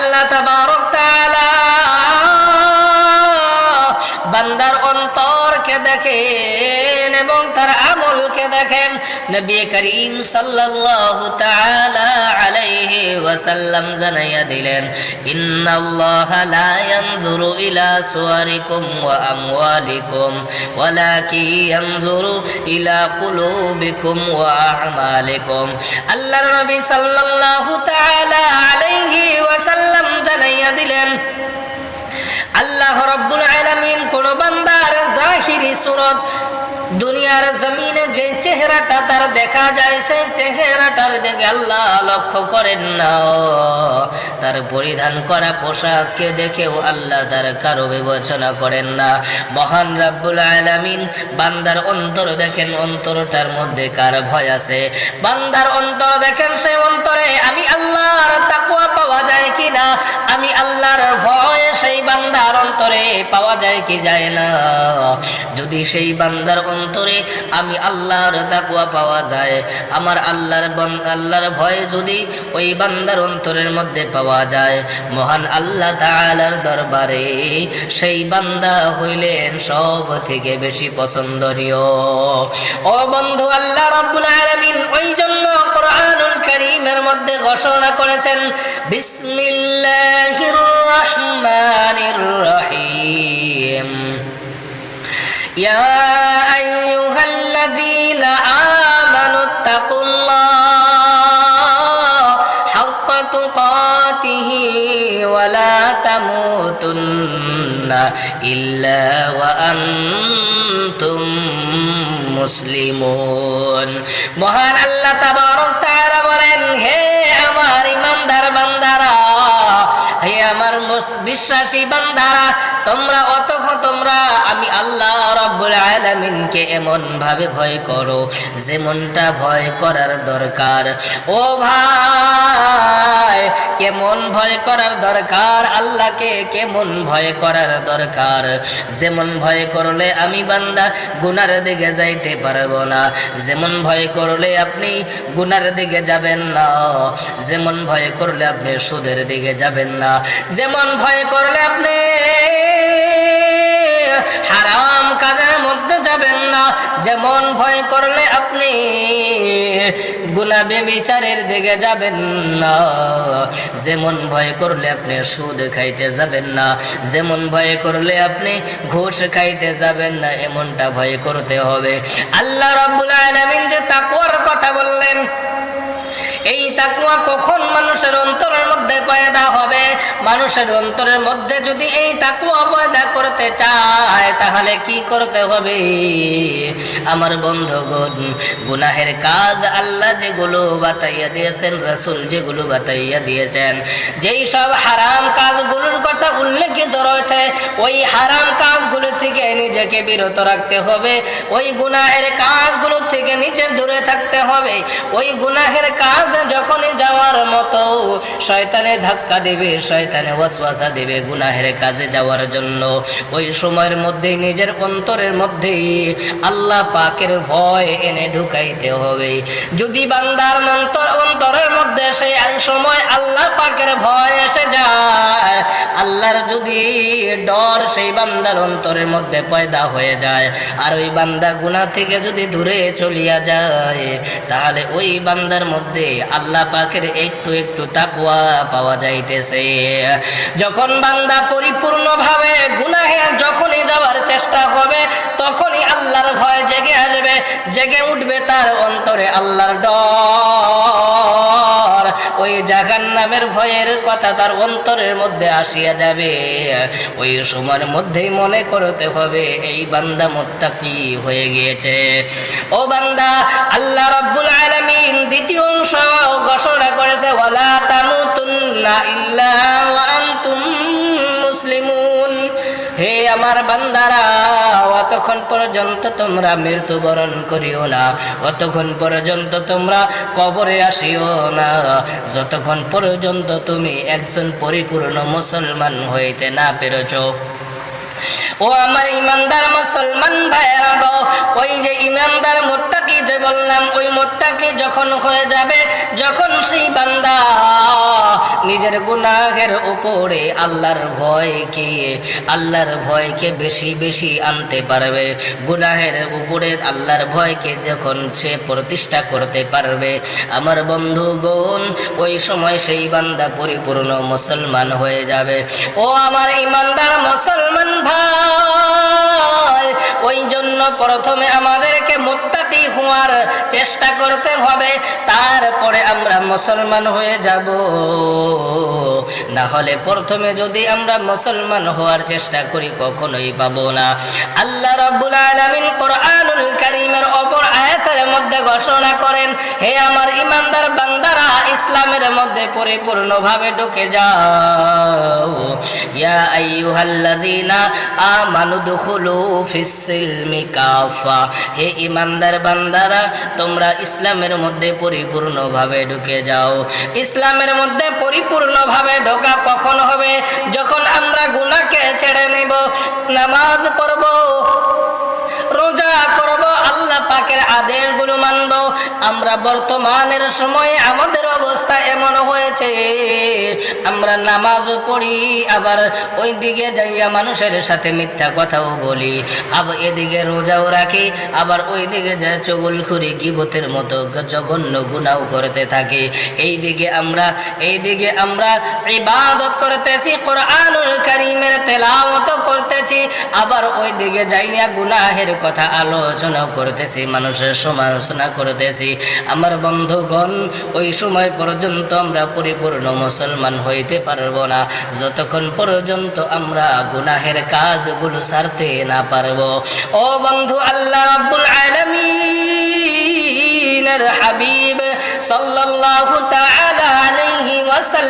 আল্লাহ তাবারক তাআলা বান্দার অন্তরকে দেখেন এবং তার আমলকে দেখেন। নবী করিম সাল্লাল্লাহু তাআলা আলাইহি ওয়াসাল্লাম জানাইয়া দিলেন, ইন্নাল্লাহা লা ইয়ানজুরু ইলা সুওয়ারিকুম ওয়া আমওয়ালিকুম ওয়ালাকিন ইয়ানজুরু ইলা কুলুবিকুম ওয়া আ'মালিকুম। আল্লাহর নবী সাল্লাল্লাহু তাআলা আলাইহি ওয়াসাল্লাম জানাইয়া দিলেন, আল্লাহ রব্বুল আলামিন কোন বান্দার জাহিরি সুরত দুনিয়ার জমিনে যে চেহারাটা যায় সেই চেহারাটার দিকে আল্লাহ লক্ষ্য করেন না। তার পরিধান করা পোশাককে দেখেও আল্লাহ তার কারও বিবেচনা করেন না। মহান রাব্বুল আলামিন বান্দার অন্তর দেখেন, অন্তরটার মধ্যে কার ভয় আছে? বান্দার অন্তর দেখেন সেই অন্তরে আমি আল্লাহর তাকওয়া পাওয়া যায় কি না আমি আল্লাহর ভয় সেই বান্দার অন্তরে পাওয়া যায় কি যায় না? যদি সেই বান্দার অন্তরে আমি আল্লাহর তাকওয়া পাওয়া যায়, আমার আল্লাহর আল্লাহর ভয় যদি ওই বান্দার অন্তরের মধ্যে পাওয়া যায়, মহান আল্লাহ তাআলার দরবারে সেই বান্দা হইলেন সব থেকে বেশি পছন্দনীয়। ও বন্ধু আল্লাহ রাব্বুল আলামিন, ওই জন্য কোরআনুল মধ্যে ঘোষণা করেছেন, বিসমিল্লাহির রহমানির تقاته ولا تموتن إلا وأنتم মুসলিমুন মহান আল্লাহ তাবারক তাআলা বলেন হে বিশ্বাসী বান্দারা, তোমরা অতঃ তোমরা, আমি আল্লাহ রব্বুল আলামিনকে এমন ভাবে ভয় করো, যেমনটা ভয় করার দরকার। ও ভাই, কেমন ভয় করার দরকার? আল্লাহকে কেমন ভয় করার দরকার? যেমন ভয় করলে আমি বান্দা গুনার দিকে যাইতে পারব না। যেমন ভয় করলে আপনি গুনার দিকে যাবেন না। যেমন ভয় করলে আপনি সুদের দিকে যাবেন না। যেমন ভয় করলে আপনি হারাম কাজের মধ্যে যাবেন না। যেমন ভয় করলে আপনি গুনাবে বিচারের দিকে যাবেন না। যেমন ভয় করলে আপনি সুদ খাইতে যাবেন না। যেমন ভয় করলে আপনি ঘুষ খাইতে যাবেন না, এমনটা ভয় করতে হবে। আল্লাহ রাব্বুল আলামিন যে তাকওয়ার কথা বললেন এই তাকুয়া কখন মানুষের অন্তরের মধ্যে পয়দা হবে? মানুষের অন্তরের মধ্যে যদি এই তাকুয়া পয়দা করতে চায়, তাহলে কি করতে হবে? আমার বন্ধুগণ, গুনাহের কাজ আল্লাহ যেগুলো বাতাইয়া দিয়েছেন, রাসূল যেগুলো বাতাইয়া দিয়েছেন, যেই সব হারাম কাজগুলোর কথা উল্লেখিত রয়েছে ওই হারাম কাজগুলো থেকে নিজেকে বিরত রাখতে হবে। ওই গুনাহের কাজগুলো থেকে নিচে দূরে থাকতে হবে। ওই গুনাহের কাজ যখনই যাওয়ার মতো শয়তানে ধাক্কা দেবে, শয়তানে ওয়াসওয়াসা দেবে গুনাহের কাজে যাওয়ার জন্য। ওই সময়ের মধ্যেই, নিজের অন্তরের মধ্যেই আল্লাহ পাকের ভয় এনে ঢুকাইতে হবে। যদি বান্দার অন্তর, অন্তরের মধ্যে সেই সময় আল্লাহ পাকের ভয় এসে যায়, আল্লাহর যদি ডর সেই বান্দার অন্তরের মধ্যে পয়দা হয়ে যায়। আর ওই বান্দা গুনাহ থেকে যদি দূরে চলিয়া যায়, তাহলে ওই বান্দার মধ্যে আল্লাহ পাকের একটু একটু তাকওয়া পাওয়া যাইতেছে। যখন বান্দা পরিপূর্ণভাবে গুনাহে যখনই যাওয়ার চেষ্টা হবে তখনই আল্লাহর ভয় জেগে আসবে, জেগে উঠবে তার অন্তরে আল্লাহর ডর। ওই জাহান নামের ভয়ের কথা তার অন্তরের মধ্যে আসিয়া যাবে। ওই সময়ের মধ্যেই মনে করতে হবে, এই বান্দা মোত্তাকি হয়ে গিয়েছে। ও বান্দা, আল্লাহ রাব্বুল আলামিন দ্বিতীয় অংশ ঘোষণা করেছে, ওয়ালা তামুতুন্না ইল্লা মুসলিমুন। হে আমার বান্দারা অতক্ষণ পর্যন্ত তোমরা মৃত্যুবরণ করিও না, অতক্ষণ পর্যন্ত তোমরা কবরে আসিও না। যতক্ষণ পর্যন্ত তুমি একজন পরিপূর্ণ মুসলমান হইতে না পেরেছ। ও আমার ইমানদার মুসলমান ভাইয়েরা, ওই যে ইমানদার মোত্তাকি যে বললাম, ওই মোত্তাকি যখন হয়ে যাবে, যখন সেই বান্দা নিজের গুনাহের উপরে আল্লাহর ভয়কে আল্লাহর ভয়কে বেশি বেশি আনতে পারবে। গুনাহের উপরে আল্লাহর ভয়কে যখন সে প্রতিষ্ঠা করতে পারবে। আমার বন্ধুগণ, ওই সময় সেই বান্দা পরিপূর্ণ মুসলমান হয়ে যাবে। ও আমার ইমানদার মুসলমান ভাই ওই জন্য প্রথমে আমাদেরকে মুত্তাকি হওয়ার চেষ্টা করতে হবে, তারপরে আমরা মুসলমান হয়ে যাব। না হলে প্রথমে যদি আমরা মুসলমান হওয়ার চেষ্টা করি, কখনোই পাবো না। আল্লাহ রাব্বুল আলামিন কোরআনুল কারীমের অপর আয়াতের মধ্যে ঘোষণা করেন, হে আমার ইমানদার বান্দারা ইসলামের মধ্যে পরিপূর্ণভাবে ঢুকে যাও। ইয়া আইয়ুহাল্লাযীনা আমানু দুখুলু কাফা। হে ইমানদার বান্দারা, তোমরা ইসলামের মধ্যে পরিপূর্ণভাবে ঢুকে যাও। ইসলামের মধ্যে পরিপূর্ণভাবে ঢোকা কখন হবে? যখন আমরা গুনাহকে ছেড়ে নেব, নামাজ পড়ব, রোজা পাকের আদেশগুলো মানব। আমরা বর্তমানের সময়ে আমাদের অবস্থা এমন হয়েছে, আমরা নামাজও পড়ি, আবার ওই দিকে যাইয়া মানুষের সাথে মিথ্যা কথাও বলি আবার এদিকে রোজাও রাখি, আবার ওই দিকে যা চগুল খুরি গিবতের মতো জঘন্য গুনাও করতে থাকি। এই দিকে আমরা এই দিকে আমরা ইবাদত করতেছি, কোরআনুল কারীমের তেলাওয়াত করতেছি, আবার ওই দিকে যাইয়া গুনাহের কথা আলোচনা করতেছি, মানুষের সমালোচনা করতেছি। আমার বন্ধুগণ, ওই সময় পর্যন্ত আমরা পরিপূর্ণ মুসলমান হইতে পারব না। যতক্ষণ পর্যন্ত আমরা গুনাহের কাজগুলো সারতে না পারব। ও বন্ধু আল্লাহ রাব্বুল আলামিনের হাবিব, সাল্লাল্লাহু তাআলা আলাইহি ওয়াসাল্লাম